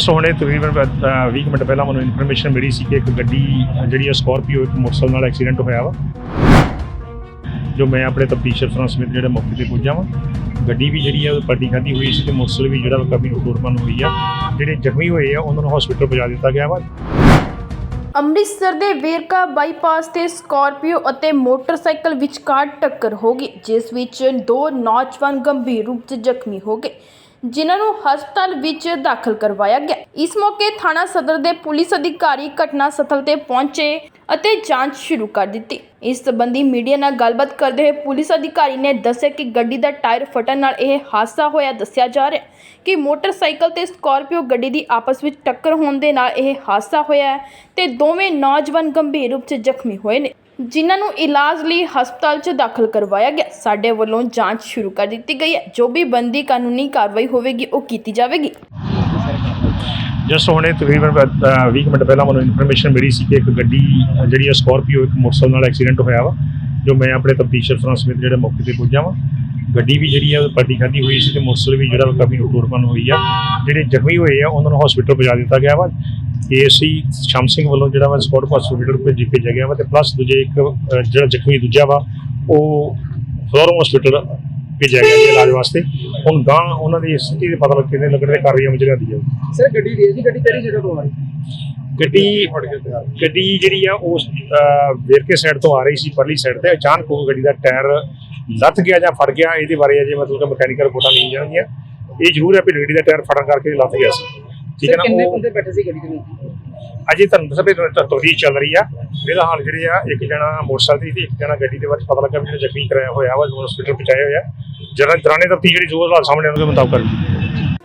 ਸੋ ਹੁਣੇ ਤਕਰੀਬਨ 20 ਮਿੰਟ ਪਹਿਲਾਂ ਮੈਨੂੰ ਇਨਫੋਰਮੇਸ਼ਨ ਮਿਲੀ ਸੀ ਕਿ ਇੱਕ ਗੱਡੀ, ਜਿਹੜੀ ਹੈ ਸਕਾਰਪੀਓ ਇੱਕ ਮੋਟਰਸਾਈਕਲ ਨਾਲ ਐਕਸੀਡੈਂਟ ਹੋਇਆ ਵਾ। ਜੋ ਮੈਂ ਆਪਣੇ ਤਫਤੀਸ਼ ਅਫਸਰਾਂ ਸਮੇਤ ਜਿਹੜੇ ਮੌਕੇ ਤੇ ਪੁੱਜਾ ਵਾਂ। ਗੱਡੀ ਵੀ ਜਿਹੜੀ ਹੈ ਉਹ ਪਲਟੀ ਖਾਧੀ ਹੋਈ ਸੀ ਤੇ ਮੋਟਰਸਾਈਕਲ ਵੀ ਜਿਹੜਾ ਕਾਫੀ ਨੁਕਸਾਨ ਹੋਈ ਆ। ਜਿਹੜੇ ਜ਼ਖਮੀ ਹੋਏ ਆ, ਉਹਨਾਂ ਨੂੰ ਹਸਪੀਟਲ ਪਹੁੰਚਾ ਦਿੱਤਾ ਗਿਆ ਵਾ। ਅੰਮ੍ਰਿਤਸਰ ਦੇ ਵੇਰਕਾ ਬਾਈਪਾਸ ਤੇ ਸਕਾਰਪੀਓ ਅਤੇ ਮੋਟਰਸਾਈਕਲ ਵਿਚਕਾਰ ਟੱਕਰ ਹੋ ਗਈ, ਜਿਸ ਵਿੱਚ ਦੋ ਨੌਜਵਾਨ ਗੰਭੀਰ ਰੂਪ 'ਚ ਜ਼ਖਮੀ ਹੋ ਗਏ। ਜਿਨ੍ਹਾਂ ਨੂੰ ਹਸਪਤਾਲ ਵਿੱਚ ਦਾਖਲ ਕਰਵਾਇਆ ਗਿਆ। ਇਸ ਮੌਕੇ ਥਾਣਾ ਸਦਰ ਦੇ ਪੁਲਿਸ ਅਧਿਕਾਰੀ ਘਟਨਾ ਸਥਲ ਤੇ ਪਹੁੰਚੇ ਅਤੇ ਜਾਂਚ ਸ਼ੁਰੂ ਕਰ ਦਿੱਤੀ। ਇਸ ਸੰਬੰਧੀ ਮੀਡੀਆ ਨਾਲ ਗੱਲਬਾਤ ਕਰਦੇ ਹੋਏ ਪੁਲਿਸ ਅਧਿਕਾਰੀ ਨੇ ਦੱਸਿਆ ਕਿ ਗੱਡੀ ਦਾ ਟਾਇਰ ਫਟਣ ਨਾਲ ਇਹ ਹਾਦਸਾ ਹੋਇਆ ਦੱਸਿਆ ਜਾ ਰਿਹਾ ਹੈ ਕਿ ਮੋਟਰਸਾਈਕਲ ਤੇ ਸਕਾਰਪੀਓ ਗੱਡੀ ਦੀ ਆਪਸ ਵਿੱਚ ਟੱਕਰ ਹੋਣ ਦੇ ਨਾਲ ਇਹ ਹਾਦਸਾ ਹੋਇਆ ਹੈ ਤੇ ਦੋਵੇਂ ਨੌਜਵਾਨ ਗੰਭੀਰ ਰੂਪ 'ਚ ਜ਼ਖਮੀ ਹੋਏ ਨੇ। ਜਿਨ੍ਹਾਂ ਨੂੰ ਇਲਾਜ ਲਈ ਹਸਪਤਾਲ 'ਚ ਦਾਖਲ ਕਰਵਾਇਆ ਗਿਆ। ਸਾਡੇ ਵੱਲੋਂ ਜਾਂਚ ਸ਼ੁਰੂ ਕਰ ਦਿੱਤੀ ਗਈ ਹੈ। ਜੋ ਵੀ ਬੰਦੀ ਕਾਨੂੰਨੀ ਕਾਰਵਾਈ ਹੋਵੇਗੀ ਉਹ ਕੀਤੀ ਜਾਵੇਗੀ। ਜਸ ਹੁਣੇ ਤਕਰੀਬਨ ਅ, 20 ਮਿੰਟ ਪਹਿਲਾਂ ਮੈਨੂੰ ਇਨਫੋਰਮੇਸ਼ਨ ਮਿਲੀ ਸੀ ਕਿ ਇੱਕ ਗੱਡੀ ਜਿਹੜੀ ਹੈ ਸਕਾਰਪੀਓ ਇੱਕ ਮੋਟਰਸਾਈਕਲ ਨਾਲ ਐਕਸੀਡੈਂਟ ਹੋਇਆ ਵਾ ਜੋ ਮੈਂ ਆਪਣੇ ਤਫਤੀਸ਼ ਅਫਸਰਾਂ ਸਮੇਤ ਜਿਹੜੇ ਮੌਕੇ ਤੇ ਪੁੱਜਾ ਵਾ। ਗੱਡੀ ਵੀ ਜਿਹੜੀ ਹੈ ਪੱਟੀ ਪਲਟੀ ਖਾਧੀ ਹੋਈ ਸੀ ਤੇ ਮੋਟਰਸਾਈਕਲ ਵੀ ਜਿਹੜਾ ਵਾ ਕਾਫੀ ਨੁਕਸਾਨ ਹੋਈ ਆ। ਜਿਹੜੇ ਜ਼ਖਮੀ ਹੋਏ ਆ ਉਹਨਾਂ ਨੂੰ ਹਸਪੀਟਲ ਪਹੁੰਚਾ ਦਿੱਤਾ ਗਿਆ ਵਾ। ਏਸੀ ਸ਼ਮ ਸਿੰਘ ਵੱਲੋਂ ਜਿਹੜਾ ਵਾ ਸਪੋਰਟ ਹਸਪੀਟਲ ਭੇਜੀ ਭੇਜਿਆ ਗਿਆ ਵਾ ਤੇ ਪਲੱਸ ਦੂਜੇ ਇੱਕ ਜਿਹੜਾ ਜ਼ਖਮੀ ਦੂਜਾ ਵਾ ਉਹ ਫਲੋਰੋ ਹਸਪੀਟਲ ਭੇਜਿਆ ਗਿਆ ਜੀ ਇਲਾਜ ਵਾਸਤੇ। ਹੁਣ ਗਾਂ ਉਹਨਾਂ ਦੀ ਸਥਿਤੀ ਦੇ ਪਤਾ ਲੱਗ ਕਿੰਨੇ ਲੱਗਣ ਦੇ ਕਾਰਵਾਈਆਂ ਵਿੱਚ ਲਿਆਂਦੀ ਜਾਊ ਸਰ ਗੱਡੀ ਦੀ ਜੀ ਗੱਡੀ ਕਿਹੜੀ ਜਗ੍ਹਾ ਤੋਂ ਆ ਰਹੀ? ਗੱਡੀ ਗੱਡੀ ਜਿਹੜੀ ਆ ਉਸ ਅਹ, ਵੇਰਕੇ ਸਾਈਡ ਤੋਂ ਆ ਰਹੀ ਸੀ ਪਰਲੀ ਸਾਈਡ ਤੇ। ਅਚਾਨਕ ਉਹ ਗੱਡੀ ਦਾ ਟਾਇਰ ਲੱਥ ਗਿਆ ਜਾਂ ਫਟ ਗਿਆ ਇਹਦੇ ਬਾਰੇ ਅਜੇ ਮਤਲਬ ਕਿ ਮਕੈਨੀਕਲ ਰਿਪੋਰਟਾਂ ਨਹੀਂ ਜਾਣਗੀਆਂ। ਇਹ ਜ਼ਰੂਰ ਹੈ ਵੀ ਗੱਡੀ ਦਾ ਟਾਇਰ ਫਟਣ ਕਰਕੇ ਲੱਥ ਗਿਆ ਸੀ। ਠੀਕ ਹੈ ਕਿੰਨੇ ਨਾ ਉਹ ਬੰਦੇ ਬੈਠੇ ਸੀ ਗੱਡੀ ਦੇ ਵਿੱਚ? ਅਜੇ ਤੁਹਾਨੂੰ ਦੱਸਿਆ ਵੀ ਤਫਤੀਸ਼ ਚੱਲ ਰਹੀ ਆ। ਫਿਲਹਾਲ ਜਿਹੜੇ ਆ ਇੱਕ ਜਣਾ ਮੋਟਰਸਾਈਕਲ ਤੇ ਸੀ ਇੱਕ ਜਣਾ ਗੱਡੀ ਦੇ ਵਿੱਚ ਪਤਾ ਲੱਗਾ ਵੀ ਜ਼ਖਮੀ ਕਰਾਇਆ ਹੋਇਆ ਵਾ ਹਸਪੀਟਲ ਪਹੁੰਚਾਇਆ ਹੋਇਆ। ਜਰਾ ਦਰਾਨੇ ਤਫਤੀਸ਼ ਜਿਹੜੀ ਜੋ ਹਾਲਾਤ ਸਾਹਮਣੇ ਆਉਣਗੇ ਮੁਤਾਬਕ ਕਰਾਂਗੇ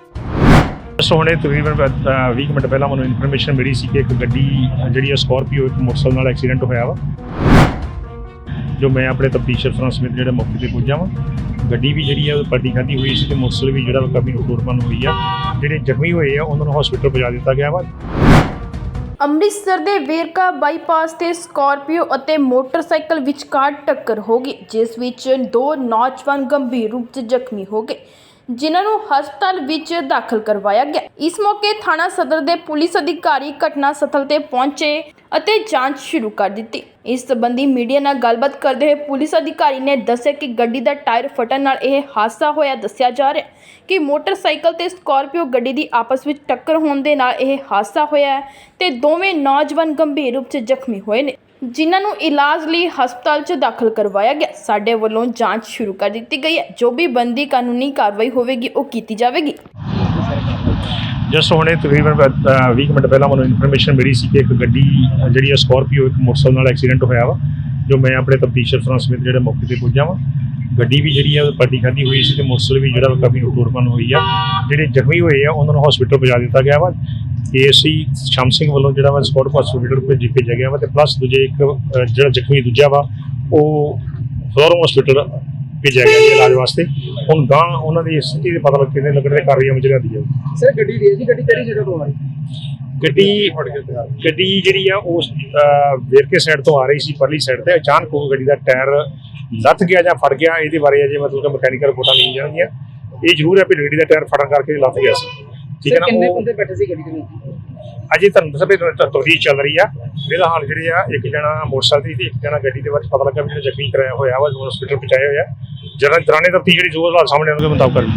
ਸੋ ਹੁਣੇ ਤਕਰੀਬਨ ਅ, 20 ਕੁ ਮਿੰਟ ਪਹਿਲਾਂ ਮੈਨੂੰ ਇਨਫੋਰਮੇਸ਼ਨ ਮਿਲੀ ਸੀ ਕਿ ਇੱਕ ਗੱਡੀ ਜਿਹੜੀ ਹੈ ਸਕਾਰਪੀਓ ਇੱਕ ਮੋਟਰਸਾਈਕਲ ਨਾਲ ਐਕਸੀਡੈਂਟ ਹੋਇਆ ਵਾ। ਜੋ ਮੈਂ ਆਪਣੇ ਤਫਤੀਸ਼ ਅਫਸਰਾਂ ਸਮੇਤ ਜਿਹੜੇ ਮੌਕੇ ਤੇ ਪੁੱਜਾ ਵਾਂ। ਗੱਡੀ ਵੀ ਜਿਹੜੀ ਹੈ ਉਹ ਪਲਟੀ ਖਾਧੀ ਹੋਈ ਸੀ ਤੇ ਮੋਟਰਸਾਈਕਲ ਵੀ ਜਿਹੜਾ ਕਾਫੀ ਨੁਕਸਾਨ ਹੋਈ ਆ। ਜਿਹੜੇ ਜ਼ਖਮੀ ਹੋਏ ਆ, ਉਹਨਾਂ ਨੂੰ ਹਸਪੀਟਲ ਪਹੁੰਚਾ ਦਿੱਤਾ ਗਿਆ ਵਾ। ਅੰਮ੍ਰਿਤਸਰ ਦੇ ਵੇਰਕਾ ਬਾਈਪਾਸ ਤੇ ਸਕਾਰਪੀਓ ਅਤੇ ਮੋਟਰਸਾਈਕਲ ਵਿਚਕਾਰ ਟੱਕਰ ਹੋ ਗਈ, ਜਿਸ ਵਿੱਚ ਦੋ ਨੌਜਵਾਨ ਗੰਭੀਰ ਰੂਪ 'ਚ ਜ਼ਖਮੀ ਹੋ ਗਏ। ਜਿਨ੍ਹਾਂ ਨੂੰ ਹਸਪਤਾਲ ਵਿੱਚ ਦਾਖਲ ਕਰਵਾਇਆ ਗਿਆ। ਇਸ ਮੌਕੇ ਥਾਣਾ ਸਦਰ ਦੇ ਪੁਲਿਸ ਅਧਿਕਾਰੀ ਘਟਨਾ ਸਥਲ ਤੇ ਪਹੁੰਚੇ ਅਤੇ ਜਾਂਚ ਸ਼ੁਰੂ ਕਰ ਦਿੱਤੀ। ਇਸ ਸਬੰਧੀ ਮੀਡੀਆ ਨਾਲ ਗੱਲਬਾਤ ਕਰਦੇ ਹੋਏ ਪੁਲਿਸ ਅਧਿਕਾਰੀ ਨੇ ਦੱਸਿਆ ਕਿ ਗੱਡੀ ਦਾ ਟਾਇਰ ਫਟਣ ਨਾਲ ਇਹ ਹਾਦਸਾ ਹੋਇਆ ਦੱਸਿਆ ਜਾ ਰਿਹਾ ਕਿ ਮੋਟਰਸਾਈਕਲ ਤੇ ਸਕਾਰਪੀਓ ਗੱਡੀ ਦੀ ਆਪਸ ਵਿੱਚ ਟੱਕਰ ਹੋਣ ਦੇ ਨਾਲ ਇਹ ਹਾਦਸਾ ਹੋਇਆ ਹੈ ਤੇ ਦੋਵੇਂ ਨੌਜਵਾਨ ਗੰਭੀਰ ਰੂਪ 'ਚ ਜ਼ਖਮੀ ਹੋਏ ਨੇ। ਜਿਨ੍ਹਾਂ ਨੂੰ ਇਲਾਜ ਲਈ ਹਸਪਤਾਲ 'ਚ ਦਾਖਲ ਕਰਵਾਇਆ ਗਿਆ। ਸਾਡੇ ਵੱਲੋਂ ਜਾਂਚ ਸ਼ੁਰੂ ਕਰ ਦਿੱਤੀ ਗਈ ਹੈ। ਜੋ ਵੀ ਬੰਦੀ ਕਾਨੂੰਨੀ ਕਾਰਵਾਈ ਹੋਵੇਗੀ, ਉਹ ਕੀਤੀ ਜਾਵੇਗੀ। ਜਸ ਹੁਣੇ ਤਕਰੀਬਨ 20 ਮਿੰਟ ਪਹਿਲਾਂ ਮੈਨੂੰ ਇਨਫੋਰਮੇਸ਼ਨ ਮਿਲੀ ਸੀ ਕਿ ਇੱਕ ਗੱਡੀ, ਜਿਹੜੀ ਹੈ ਸਕਾਰਪੀਓ ਇੱਕ ਮੋਟਰਸਾਈਕਲ ਨਾਲ ਐਕਸੀਡੈਂਟ ਹੋਇਆ ਵਾ, ਜੋ ਮੈਂ ਆਪਣੇ ਤਫਤੀਸ਼ ਅਫਸਰਾਂ ਸਮੇਤ ਜਿਹੜੇ ਮੌਕੇ ਤੇ ਪੁੱਜਾ ਵਾ। ਗੱਡੀ ਵੀ ਜਿਹੜੀ ਹੈ, ਉਹ ਪਲਟੀ ਖਾਧੀ ਹੋਈ ਸੀ ਤੇ ਮੋਟਰਸਾਈਕਲ ਵੀ ਜਿਹੜਾ ਕਾਫੀ ਨੁਕਸਾਨ ਹੋਈ ਆ। ਜਿਹੜੇ ਜ਼ਖਮੀ ਹੋਏ ਆ, ਉਹਨਾਂ ਨੂੰ ਹਸਪੀਟਲ ਪਹੁੰਚਾ ਦਿੱਤਾ ਗਿਆ ਵਾ। ਏਸੀ ਸ਼ਮ ਸਿੰਘ ਵੱਲੋਂ ਜਿਹੜਾ ਵਾ ਸਪੋਰਟ ਹਸਪੀਟਲ ਭੇਜੀ ਭੇਜਿਆ ਗਿਆ ਵਾ ਤੇ ਪਲੱਸ ਦੂਜੇ ਇੱਕ ਜਿਹੜਾ ਜ਼ਖਮੀ ਦੂਜਾ ਵਾ ਉਹ ਫਲੋਰੋ ਹਸਪੀਟਲ ਭੇਜਿਆ ਗਿਆ ਜੀ ਇਲਾਜ ਵਾਸਤੇ। ਹੁਣ ਗਾਂ ਉਹਨਾਂ ਦੀ ਸਥਿਤੀ ਦੇ ਪਤਾ ਲੱਗ ਲੱਗਣ ਦੇ ਕਾਰਵਾਈਆਂ ਵਿੱਚ ਲਿਆਂਦੀ ਜਾਊ ਸਰ ਗੱਡੀ ਦੀ ਜੀ ਗੱਡੀ ਕਿਹੜੀ ਜਗ੍ਹਾ ਤੋਂ ਆ ਰਹੀ? ਗੱਡੀ ਗੱਡੀ ਜਿਹੜੀ ਆ ਉਸ ਅਹ, ਵੇਰਕੇ ਸਾਈਡ ਤੋਂ ਆ ਰਹੀ ਸੀ ਪਰਲੀ ਸਾਈਡ ਤੇ। ਅਚਾਨਕ ਉਹ ਗੱਡੀ ਦਾ ਟਾਇਰ ਲੱਥ ਗਿਆ ਜਾਂ ਫਟ ਗਿਆ ਇਹਦੇ ਬਾਰੇ ਅਜੇ ਮਤਲਬ ਕਿ ਮਕੈਨੀਕਲ ਰਿਪੋਰਟਾਂ ਨਹੀਂ ਜਾਣਗੀਆਂ। ਇਹ ਜ਼ਰੂਰ ਹੈ ਵੀ ਗੱਡੀ ਦਾ ਟਾਇਰ ਫਟਣ ਕਰਕੇ ਲੱਥ ਗਿਆ ਸੀ। ਠੀਕ ਹੈ ਨਾ ਕਿੰਨੇ ਉਹ ਬੰਦੇ ਬੈਠੇ ਸੀ ਗੱਡੀ ਦੇ ਵਿੱਚ? ਅਜੇ ਤੁਹਾਨੂੰ ਦੱਸਿਆ ਵੀ ਤਫਤੀਸ਼ ਚੱਲ ਰਹੀ ਆ। ਫਿਲਹਾਲ ਜਿਹੜੇ ਆ ਇੱਕ ਜਣਾ ਮੋਟਰਸਾਈਕਲ ਤੇ ਸੀ ਇੱਕ ਜਣਾ ਗੱਡੀ ਦੇ ਵਿੱਚ ਪਤਾ ਲੱਗਾ ਵੀ ਜਿਹੜਾ ਜ਼ਖਮੀ ਕਰਾਇਆ ਹੋਇਆ ਵਾ ਹਸਪੀਟਲ ਪਹੁੰਚਾਇਆ ਹੋਇਆ। ਜਰਾ ਦਰਾਨੇ ਤਫਤੀਸ਼ ਜਿਹੜੀ ਜੋ ਹਾਲਾਤ ਸਾਹਮਣੇ ਆਉਣਗੇ ਮੁਤਾਬਕ